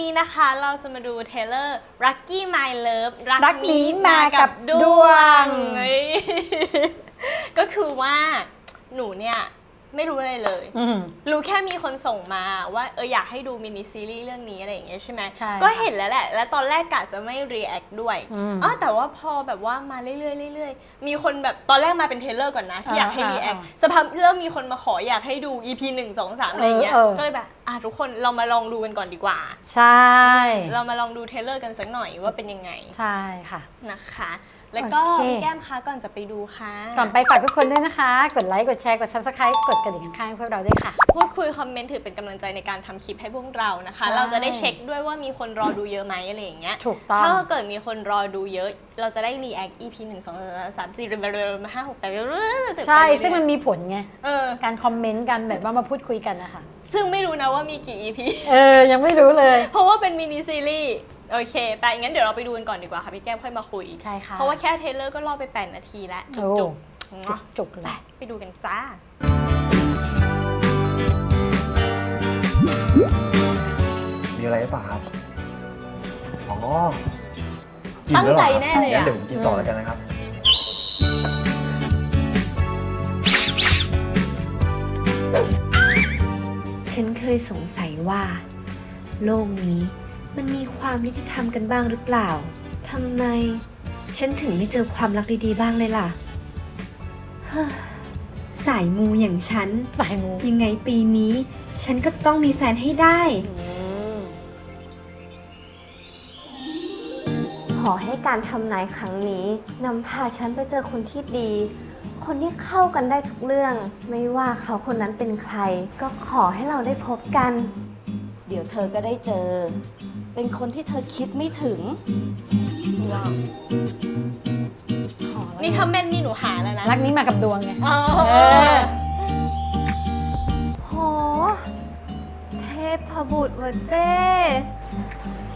นี้นะคะเราจะมาดูเทเลอร์ Lucky My Love รักนี้มากับดวงเฮ้ยก็คือว่าหนูเนี่ย ไม่รู้อะไรเลย อืม รู้แค่มีคนส่งมาว่าเอออยากให้ดูมินิซีรีส์เรื่องนี้อะไรอย่างเงี้ยใช่ไหมใช่ก็ค่ะเห็นแล้วแหละ แล้วตอนแรกกะจะไม่ react ด้วยอืมอ๋อแต่ว่าพอแบบว่ามาเรื่อยๆเรื่อยๆ มีคนแบบตอนแรกมาเป็นเทรลเลอร์ก่อนนะที่อยากให้อ่า react อ่าสภาพกเริ่มมีคนมาขออยากให้ดู EP 1 2 3อะไรอย่างเงี้ยเออเออ ก็เลยแบบอะทุกคนเรามาลองดูกันก่อนดีกว่า ใช่ เรามาลองดูเทรลเลอร์กันสักหน่อยว่าเป็นยังไงใช่ค่ะ นะคะ แล้วก็โอเคพี่แก้มคะก่อนจะไปดูค่ะ ก่อนไปฝากทุกคนด้วยนะคะ กดไลค์ กดแชร์ กด subscribe กดกระดิ่งข้างๆให้พวกเราด้วยค่ะ พูดคุยคอมเมนต์ถือเป็นกำลังใจในการทำคลิปให้พวกเรานะคะ ใช่ เราจะได้เช็คด้วยว่ามีคนรอดูเยอะไหมอะไรอย่างเงี้ย ถูกต้อง ถ้าเกิดมีคนรอดูเยอะ เราจะได้ react EP 1 2 3 4เรื่อยๆห้าหกแปดเรื่อยๆใช่ ซึ่งมันมีผลไง เออ การคอมเมนต์กันแบบว่ามาพูดคุยกันนะคะ ซึ่งไม่รู้นะว่ามีกี่ EP เออ ยังไม่รู้เลย เพราะว่าเป็นมินิซีรีส์ โอเค แต่งั้นเดี๋ยวเราไปดูกันก่อนดีกว่าค่ะพี่แก้มค่อยมาคุย ใช่ค่ะเพราะว่าแค่เทรลเลอร์ก็รอไป 8 นาทีแล้วโอ้จุกจุกๆจุกไปเลยไปดูกันจ้า มีอะไรหรือเปล่าครับ อ๋อตั้งล้วหรอใจแน่เลยอะ งั้นเดี๋ยวผมกินต่อแล้วกันนะครับ ฉันเคยสงสัยว่า โลกนี้ มันมีความยุติธรรมกันบ้างหรือเปล่าทำไม ฉันถึงไม่เจอความรักดีๆบ้างเลยล่ะเฮ้อสายมูอย่างฉัน สายมูยังไงปีนี้ ฉันก็ต้องมีแฟนให้ได้ ขอให้การทำนายครั้งนี้นำพาฉันไปเจอคนที่ดี คนที่เข้ากันได้ทุกเรื่อง ไม่ว่าเขาคนนั้นเป็นใคร ก็ขอให้เราได้พบกัน เดี๋ยวเธอก็ได้เจอ เป็นคนที่เธอคิดไม่ถึงว้าวขอแล้วนี่ถ้าแม่นนี่หนูหาแล้วนะรักนี้มากับดวงไงอ๋อเออโห เทพบุตรวะเจ้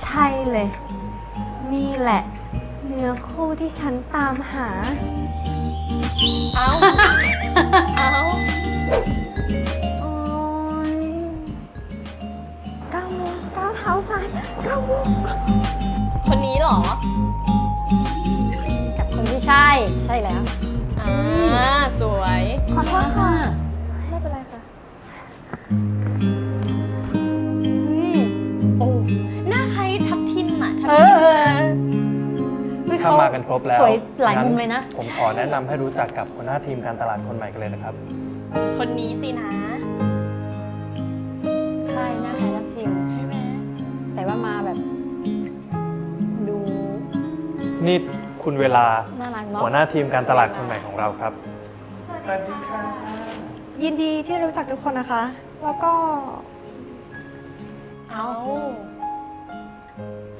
ใช่เลย นี่แหละ เนื้อคู่ที่ฉันตามหา เอา เอา คนนี้เหรอ กับคนที่ใช่ใช่แล้ว อ่า สวย ขอโทษค่ะ ไม่เป็นไรค่ะโอ้หน้าใครทับทิมอะทับเอทิอมเออเฮ้ยถ้าเขามากันครบแล้วสวยหลายมุมเลยนะ งั้ผมขอแนะนำให้รู้จักกับหัวหน้าทีมการตลาดคนใหม่กันเลยนะครับ คนนี้สินะ นี่คุณเวลาน่ารักเนาะหัวหน้าทีมการตลาดคนใหม่ของเราครับยินดีที่รู้จักทุกคนนะคะ แล้วก็เอา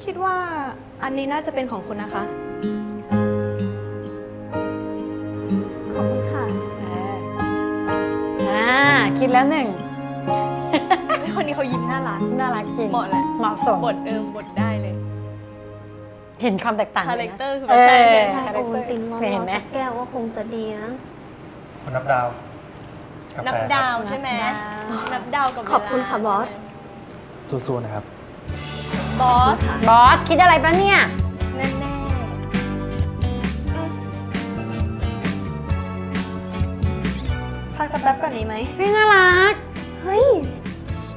คิดว่าอันนี้น่าจะเป็นของคุณนะคะ ขอบคุณค่ะเอออ่า คิดแล้วหนึ่งไอ้คนนี้เขายิ้มน่ารัก น่ารักจริง เหมาะแหละ เหมาะสมบทเอิมบทได้ เลยเห็นความแตกต่างลยนะคาแรคเตอร์คือเอใช่อใช่ใช่คาแรโอคเตอวัลร์ตินร้อนเห็นไหมๆสักแก้วก็คงจะดีนะคุณนับดาวกานับแฟดาวใช่ไหมนับดาวนับดาวกับเวลาขอบคุณค่ะบอสใช่ไหมสู้ๆนะครับ บอสบอสคิดอะไรปะเนี่ยแน่แน่พักสักแป๊บก่อนดีไหมไม่น่ารัก เฮ้ย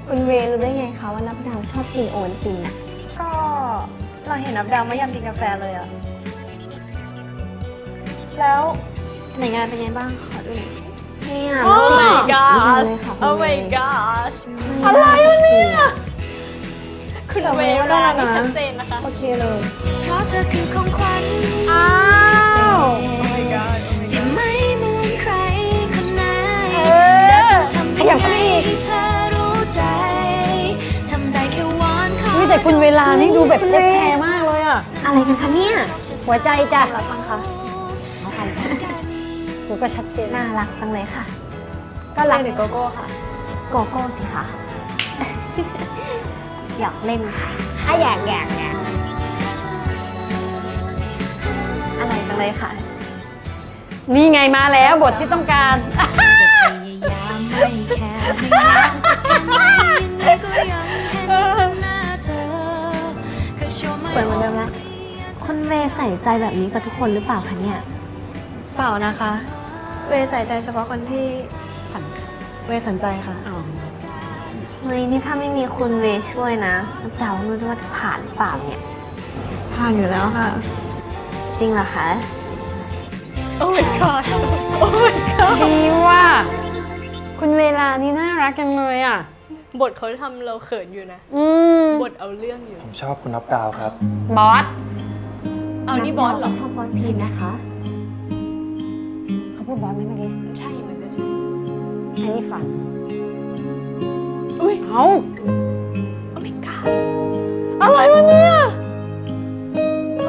คุณเวรู้ได้ไงคะว่านับดาวชอบกินโอวัลตินอะก็ เราเห็นนับดาวไม่ยอมกินกาแฟเลยอะแล้วไหนงานเป็นไงบ้าง ขอดูหน่อยสิเนี่ยโอ้ my ติด god เลยค่ะคุณโอ้เว my god อะไรวะเนี่ย คุณแต่เวว่าลาได้นี่นะชัดเจนนะคะ โอเคเลย เพราะเธอคือของขวัญอ้าวที่ไม่เหมือนใครคนไหนเอจะอต้องทำขยังยับไงเข้าไปอีกให้เธอรู้ใจทำได้แค่วอนขอนี่แต่คุณเวลานี่ดูแบบเอสแคร์มากเลย อะอะไรกันคะเนี่ยหัวใจจ้ะรับฟังคะดูก็ชัดเจนน่ารักจังเลยค่ะ ก็รักหรือโกโก้ค่ะ โกโก้สิคะอยากเล่นค่ะถ้าอยากอยากอยากอะไรจังเลยค่ะ นี่ไงมาแล้วบทที่ต้องการ จะพยายามไม่แค่ไม่ ส่ใจแบบนี้กับทุกคนหรือเปล่าคะเนี่ย เปล่านะคะ เวย์ใส่ใจเฉพาะคนที่สำคัญเวย์สนใจค่ะอ๋อเฮ้ยนี่ถ้าไม่มีคุณเวย์ช่วยนะน้ำดาวไม่รู้จะว่าจะผ่านหรือเปล่าเนี่ย ผ่านอยู่แล้วค่ะ จริงเหรอคะ โอ้ my god โอ้ my god ดีว่าคุณเวลานี่น่ารักจังเลยอะ บทเขาทำเราเขินอยู่นะ อืม บทเอาเรื่องอยู่ ผมชอบคุณนับดาวครับ บอส เอานี่บอสเหรอ ชอบบอสจริงนะคะ เขาพูดบอสไหมเมื่อกี้ ใช่เหมือนจะใช่อันนี้ฝัน อุ้ยเอ้าโอ้ my god อะไรวะเนี่ย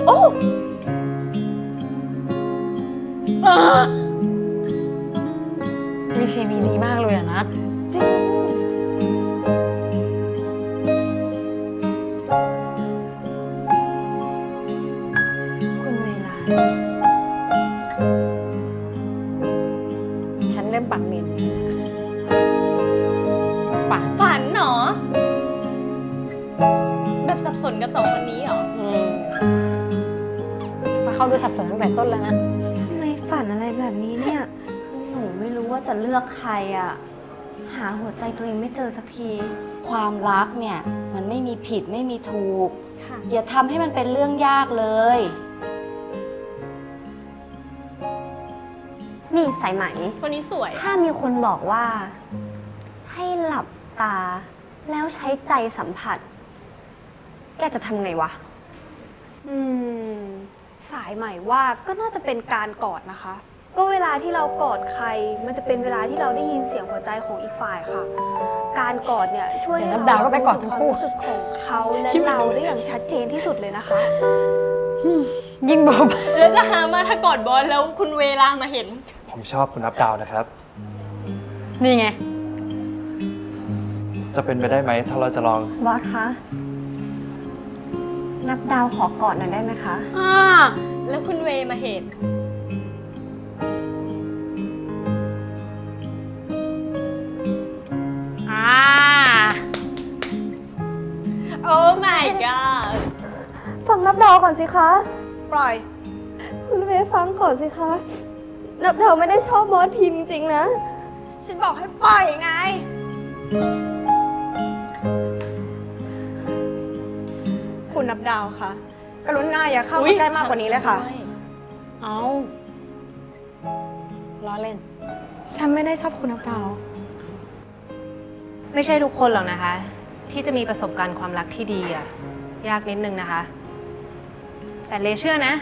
โอ้เออ สับสนตั้งแต่ต้นแล้วนะ ทำไมฝันอะไรแบบนี้เนี่ยหนูไม่รู้ว่าจะเลือกใครอะ หาหัวใจตัวเองไม่เจอสักที ความรักเนี่ย มันไม่มีผิดไม่มีถูก ค่ะ อย่าทำให้มันเป็นเรื่องยากเลย นี่สายไหม คนนี้สวย ถ้ามีคนบอกว่า ให้หลับตา แล้วใช้ใจสัมผัส แกจะทำไงวะ อืม สายใหม่ว่าก็น่าจะเป็นการกอดนะคะ ก็เวลาที่เรากอดใคร มันจะเป็นเวลาที่เราได้ยินเสียงหัวใจของอีกฝ่ายค่ะ การกอดเนี่ยช่วยเดี๋ให้ยวเราน้ำดาวก็ไปกอดทั้งคู่ รู้สึกของเขาและเราได้อย่างชัดเจนที่สุดเลยนะคะ ยิ่งบอกแล้วจะหามาถ้ากอดบอลแล้วคุณเวลามาเห็น ผมชอบคุณนับดาวนะครับ นี่ไง จะเป็นไปได้ไหมถ้าเราจะลองบอสคะ นับดาวขอกอดหน่อยได้ไหมคะ อ่าแล้วคุณเวมาเห็น อ่า โอ้ my god ฟังนับดาวก่อนสิคะ ปล่อย คุณเวย์ฟังก่อนสิคะ นับดาวไม่ได้ชอบบอสพิมพ์จริงๆนะ ฉันบอกให้ปล่อยไง ดาวคะกรุณาอย่าเข้าอุ๊มาย ใกล้มากกว่านี้เลยค่ะ เอาล้อเล่น ฉันไม่ได้ชอบคุณนับดาว ไม่ใช่ทุกคนหรอกนะคะ ที่จะมีประสบการณ์ความรักที่ดีอะยากนิดนึงนะคะ แต่เลเชื่อนะ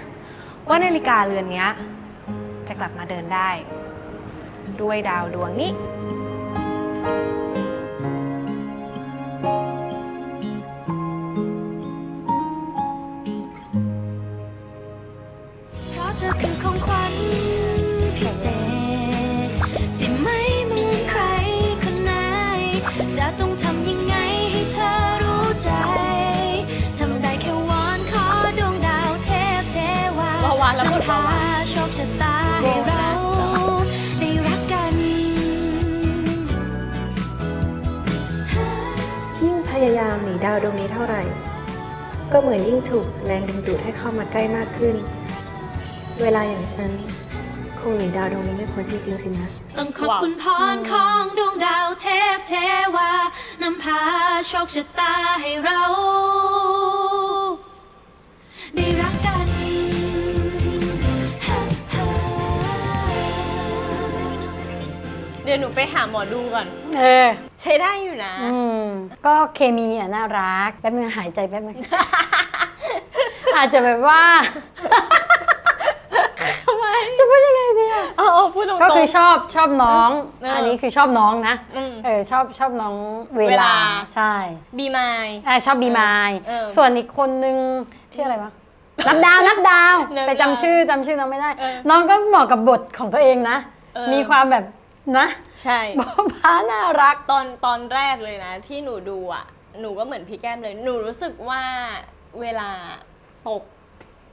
ว่านาฬิกาเรือนเนี้ย จะกลับมาเดินได้ ด้วยดาวดวงนี้าวาวาแล้วหมดนำพาวาวาโชคชะตาให้เราได้รักกัน ยิ่งพยายามหนีดาวดวงนี้เท่าไหร่ ก็เหมือนยิ่งถูกแรงดึงดูดให้เข้ามาใกล้มากขึ้น เวลาอย่างฉัน คงหนีดาวดวงนี้ไม่พ้นจริงๆสินะ ต้องขอบคุณพรของดวงดาวเทพเทวานำพาโชคชะตาให้เรา ได้รัก ดี๋ยวหนูไปหาหมอดูก่อน เออ ใช้ได้อยู่นะ อืม ก็เคมีอะน่ารัก แป๊บนึงหายใจแป๊บนึง อาจจะแบบว่า ทำไมจะพูดยังไงดีอะ เออพูดตรงๆ ก็คือชอบชอบน้อง เอออัอันนี้คือชอบน้องนะ อืมเออชอบชอบน้องเวเวลา ลาใช่บีมาย อะชอบบีมายเออส่วนอีกคนนึงชื่ออะไรวะ นับดาวนับดาวนับดาวไปจำชื่อจำชื่อน้องไม่ได้ เออน้องก็เหมาะกับบทของตัวเองนะ เออ มีความแบบ นะใช่บ้าบ้าน่ารัก ตอนตอนแรกเลยนะ ที่หนูดูอะ หนูก็เหมือนพี่แก้มเลย หนูรู้สึกว่าเวลาตก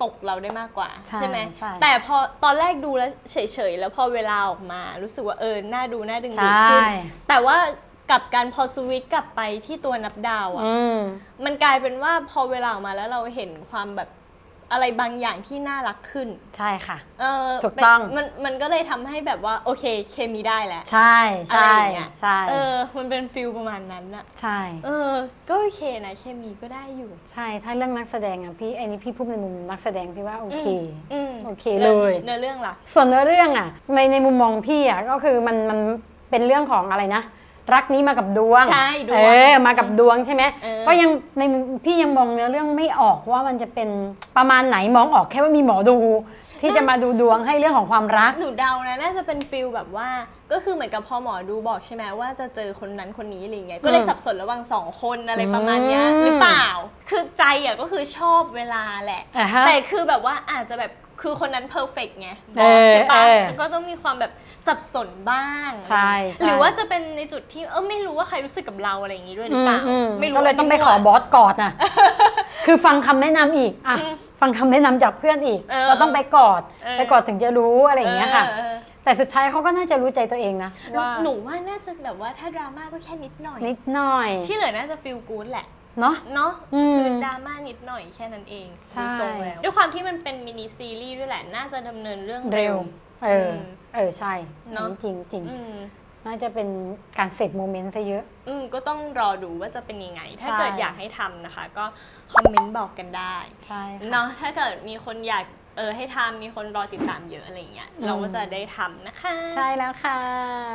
ตกเราได้มากกว่า ใช่ไหมใช่แต่พอตอนแรกดูแล้วเฉยๆ แล้วพอเวลาออกมา รู้สึกว่าเออน่าดูน่าดึงใชดูดขึ้่นแต่ว่ากลับการพอสวิตช์กลับไปที่ตัวนับดาวอะ อืม มันกลายเป็นว่าพอเวลาออกมาแล้วเราเห็นความแบบ อะไรบางอย่างที่น่ารักขึ้น ใช่ค่ะ เออถูกต้องเป็นมันมันก็เลยทำให้แบบว่าโอเคเคมีได้แล้ว ใช่อะไรใช่อย่างเงี้ย ใช่เออ มันเป็นฟิลประมาณนั้นอะใช่ เออ ก็โอเคนะเคมีก็ได้อยู่ ใช่ถ้าเรื่องนักแสดงอะพี่ไอ้นี่พี่พูดในมุมนักแสดงพี่ว่าโอเค อืมโอเคเลย เนื้อเรื่องล่ะ ส่วนเนื้อเรื่องอะในในมุมมองพี่อะก็คือมันมันเป็นเรื่องของอะไรนะ รักนี้มากับดวงใช่ดวงเออมากับดวงใช่ไหมเออ ก็ยังในมุมพี่ยังมองเนื้อเรื่องไม่ออกว่ามันจะเป็นประมาณไหนมองออกแค่ว่ามีหมอดู ที่จะมาดูดวงให้เรื่องของความรัก หนูเดานะน่าจะเป็นฟิลแบบว่า ก็คือเหมือนกับพอหมอดูบอกใช่ไหมว่าจะเจอคนนั้นคนนี้อะไรเงี้ยก็เลยสับสนระหว่างสองคนอะไรประมาณเนี้ยอืม หรือเปล่า คือใจอะก็คือชอบเวลาแหละ อ่าฮะ แต่คือแบบว่าอาจจะแบบ คือคนนั้นเพอร์เฟกไงบเออกอใช่ปะเออก็ต้องมีความแบบสับสนบ้างใช่ใช่ หรือว่าจะเป็นในจุดที่เออไม่รู้ว่าใครรู้สึกกับเราอะไรอย่างงี้ด้วยหรือเปล่าอืมไม่รู้ก็เลยต้องไปขอบอสกอดน่ะคือฟังคำแนะนำอีกอะฟังคำแนะนำจากเพื่อนอีกเออเราต้องไปกอด เออ ไปกอดถึงจะรู้อะไรอย่างเงี้ยค่ะ ออเออแต่สุดท้ายเขาก็น่าจะรู้ใจตัวเองนะหนูว่าหนูว่าน่าจะแบบว่าถ้าดราม่าก็แค่นิดหน่อย นิดหน่อย ที่เหลือน่าจะฟีลกู๊ดแหละ เนาะ เนาะอืม คือดราม่านิดหน่อยแค่นั้นเองใช่ ดูทรงแล้วด้วยความที่มันเป็นมินิซีรีส์ด้วยแหละ น่าจะดำเนินเรื่อง เร็ว เอออมเออ ใช่เนอะ อันนี้จริงจริงอืม น่าจะเป็นการเสพโมเมนต์ซะเยอะ อืมก็ต้องรอดูว่าจะเป็นยังไง ถ้าใช่ เกิดอยากให้ทำนะคะ ก็คอมเมนต์บอกกันได้ใช่ค่ะ เนาะถ้าเกิดมีคนอยาก เออให้ทำมีคนรอติดตามเยอะอะไรเงี้ยอืมเราก็จะได้ทำนะคะ ใช่แล้วค่ะ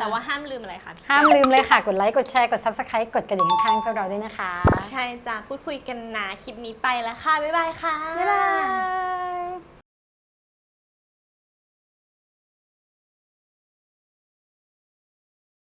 แต่ว่าห้ามลืมอะไรคะห้ามลืมเลยค่ะ กดไลค์กดแชร์กด subscribe กดกระดิ่งข้างๆเพื่อเราด้วยนะคะ ใช่จ้าพูดคุยกันนะคลิปนี้ไปแล้วค่ะ บ๊ายบายค่ะ บ๊ายบาย